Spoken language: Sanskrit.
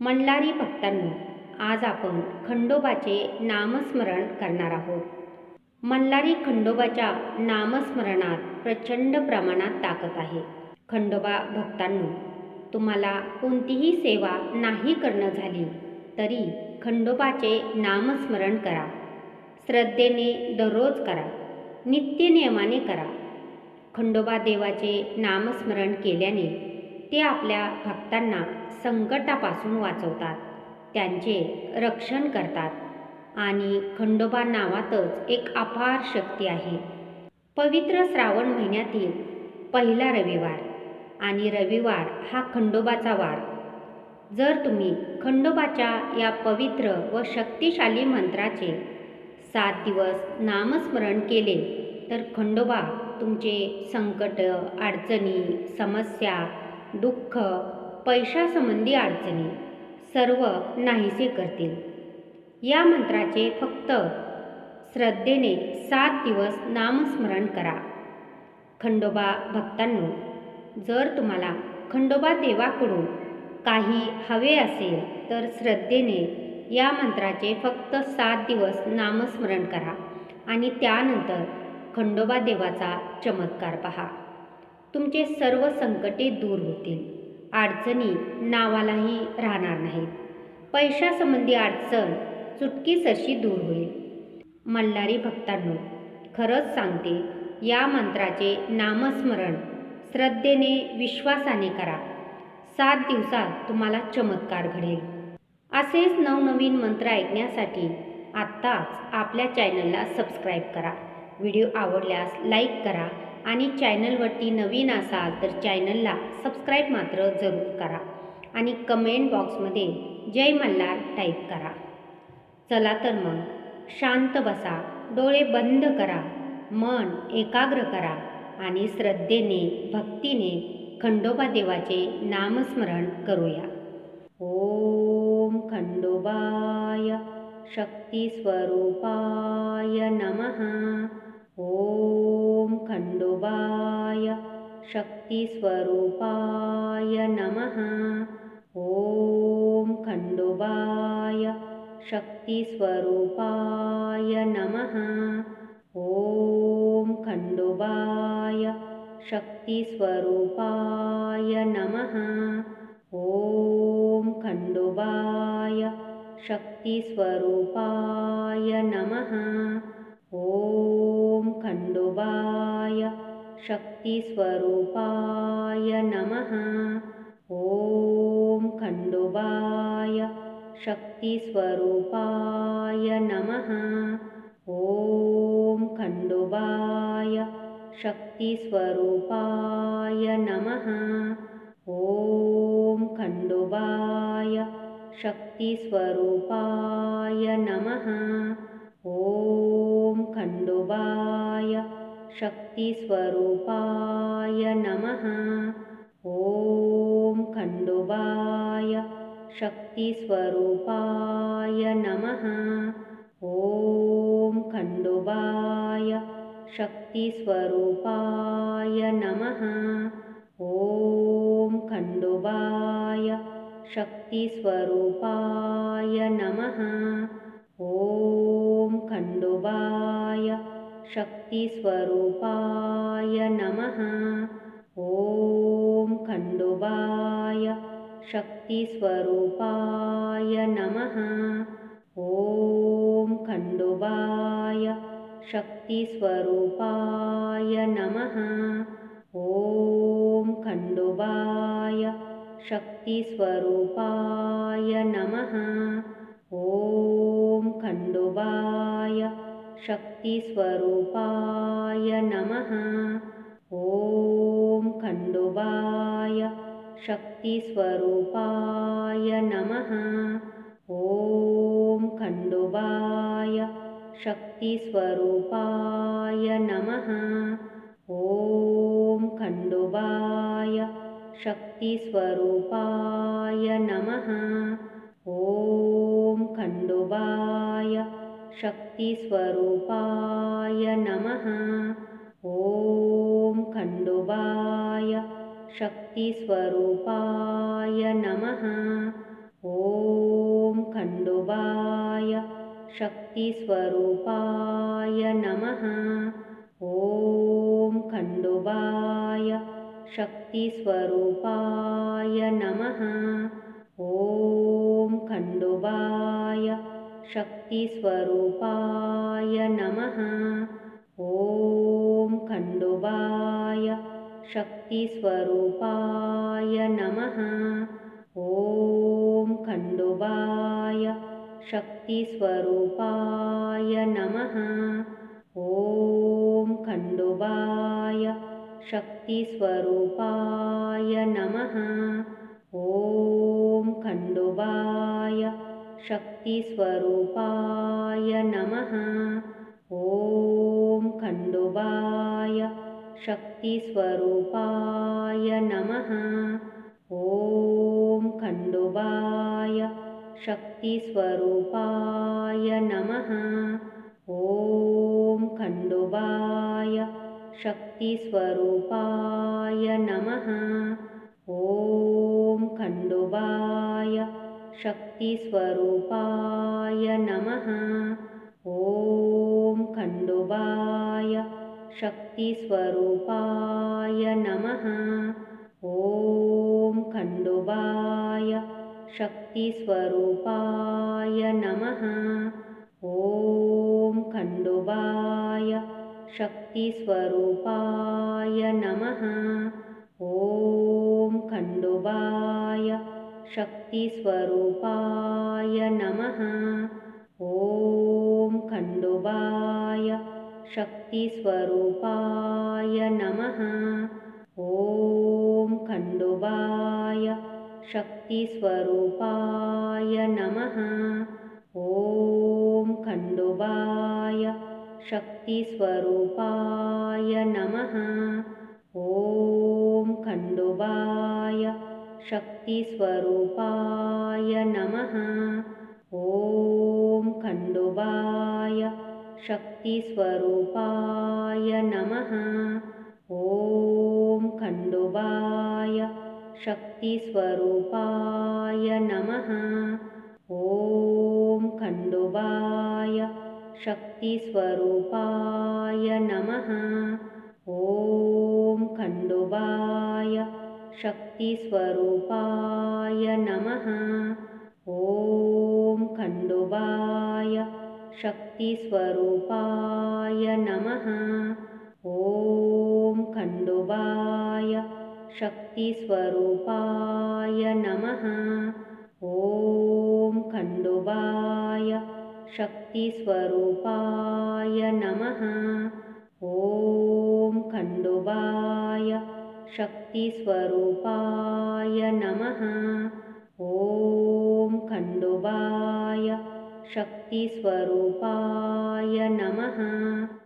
मल्हारी भक्तांनो आज आपण खंडोबाचे नामस्मरण करणार आहोत. मल्हारी खंडोबाच्या नामस्मरणात प्रचंड प्रमाणात ताकद आहे. खंडोबा भक्तांनो तुम्हाला कोणतीही सेवा नाही करणं झाली तरी खंडोबाचे नामस्मरण करा. श्रद्धेने दररोज करा नित्यनियमाने करा. खंडोबा देवाचे नामस्मरण केल्याने ते आपल्या भक्तांना संकटापासून वाचवतात. त्यांचे रक्षण करतात. आणि खंडोबा नावातच एक अपार शक्ती आहे. पवित्र श्रावण महिन्यातील पहिला रविवार आणि रविवार हा खंडोबाचा वार. जर तुम्ही खंडोबाच्या या पवित्र व शक्तिशाली मंत्राचे सात दिवस नामस्मरण केले तर खंडोबा तुमचे संकट अडचणी समस्या दुःख पैशासंबंधी अडचणी सर्व नाहीसे करतील. या मंत्राचे फक्त श्रद्धेने सात दिवस नामस्मरण करा. खंडोबा भक्तांनो जर तुम्हाला खंडोबा देवाकडून काही हवे असेल तर श्रद्धेने या मंत्राचे फक्त सात दिवस नामस्मरण करा आणि त्यानंतर खंडोबा देवाचा चमत्कार पहा. तुमचे सर्व संकटे दूर होतील. अडचणी नावालाही राहणार नाहीत. पैशासंबंधी अडचण चुटकीसरशी दूर होईल. मल्हारी भक्तांनो खरंच सांगते या मंत्राचे नामस्मरण श्रद्धेने विश्वासाने करा. सात दिवसात तुम्हाला चमत्कार घडेल. असेच नवनवीन मंत्र ऐकण्यासाठी आत्ताच आपल्या चॅनलला सबस्क्राईब करा. व्हिडिओ आवडल्यास लाईक करा आणि चॅनलवरती नवीन असाल तर चॅनलला सबस्क्राईब मात्र जरूर करा आणि कमेंट बॉक्समध्ये जय मल्हार टाईप करा. चला तर मग शांत बसा डोळे बंद करा मन एकाग्र करा आणि श्रद्धेने भक्तीने खंडोबा देवाचे नामस्मरण करूया. ओम खंडोबाय शक्तिस्वरूपाय नमः. ओम खण्डोबाय शक्तिस्वरूपाय नमः। ॐ खण्डोबाय शक्तिस्वरूपाय नमः। ॐ खण्डोबाय शक्तिस्वरूपाय नमः। ॐ खण्डोबाय शक्तिस्वरूपाय नमः। ॐ खण्डोबाय शक्तिस्वरूपाय नमः। ॐ खण्डोबाय शक्तिस्वरूपाय नमः। ॐ खण्डोबाय शक्तिस्वरूपाय नमः। ॐ खण्डोबाय शक्तिस्वरूपाय नमः। ॐ खण्डोबाय शक्तिस्वरूपाय नमः। ॐ खण्डोबाय शक्तिस्वरूपाय नमः। ॐ खण्डोबाय शक्तिस्वरूपाय नमः। ॐ खण्डोबाय शक्तिस्वरूपाय नमः। ॐ खण्डोबाय शक्तिस्वरूपाय नमः। ॐ खण्डोबाय शक्तिस्वरूपाय नमः। ॐ खण्डोबाय शक्तिस्वरूपाय नमः। ॐ खण्डोबाय शक्तिस्वरूपाय नमः। ॐ खण्डोबाय शक्तिस्वरूपाय नमः। ॐ खण्डोबाय शक्तिस्वरूपाय नमः। ॐ खण्डोबाय शक्तिस्वरूपाय नमः। ॐ खण्डोबाय शक्तिस्वरूपाय नमः। ॐ खण्डोबाय शक्तिस्वरूपाय नमः। ॐ खण्डुबाय शक्तिस्वरूपाय नमः। ॐ खण्डुबाय शक्तिस्वरूपाय नमः। ॐ खण्डुबाय शक्तिस्वरूपाय नमः। ॐ खण्डुबाय शक्तिस्वरूपाय नमः। ॐ खण्डोबाय शक्तिस्वरूपाय नमः। ॐ खण्डोबाय शक्तिस्वरूपाय नमः। ॐ खण्डोबाय शक्तिस्वरूपाय नमः। ॐ खण्डोबाय शक्तिस्वरूपाय नमः। ॐ खण्डोबाय शक्तिस्वरूपाय नमः। ॐ खण्डोबाय शक्तिस्वरूपाय नमः। ॐ खण्डोबाय शक्तिस्वरूपाय नमः। ॐ खण्डोबाय शक्तिस्वरूपाय नमः। ॐ खण्डोबाय शक्तिस्वरूपाय नमः। ॐ खण्डोबाय शक्तिस्वरूपाय नमः। ॐ खण्डोबाय शक्तिस्वरूपाय नमः। ॐ खण्डोबाय शक्तिस्वरूपाय नमः। ॐ खण्डोबाय शक्तिस्वरूपाय नमः। ॐ खण्डोबाय शक्तिस्वरूपाय नमः। ॐ खण्डोबाय शक्तिस्वरूपाय नमः। ॐ खण्डोबाय शक्तिस्वरूपाय नमः। ॐ खण्डोबाय शक्तिस्वरूपाय नमः। ॐ खण्डोबाय शक्तिस्वरूपाय नमः। ॐ खण्डोबाय शक्तिस्वरूपाय नमः। ॐ खण्डोबाय शक्तिस्वरूपाय नमः। ॐ खण्डोबाय शक्तिस्वरूपाय नमः। ॐ खण्डोबाय शक्तिस्वरूपाय नमः। ॐ खण्डोबाय शक्तिस्वरूपाय नमः। ॐ खण्डोबाय शक्तिस्वरूपाय नमः। ॐ खण्डोबाय शक्तिस्वरूपाय नमः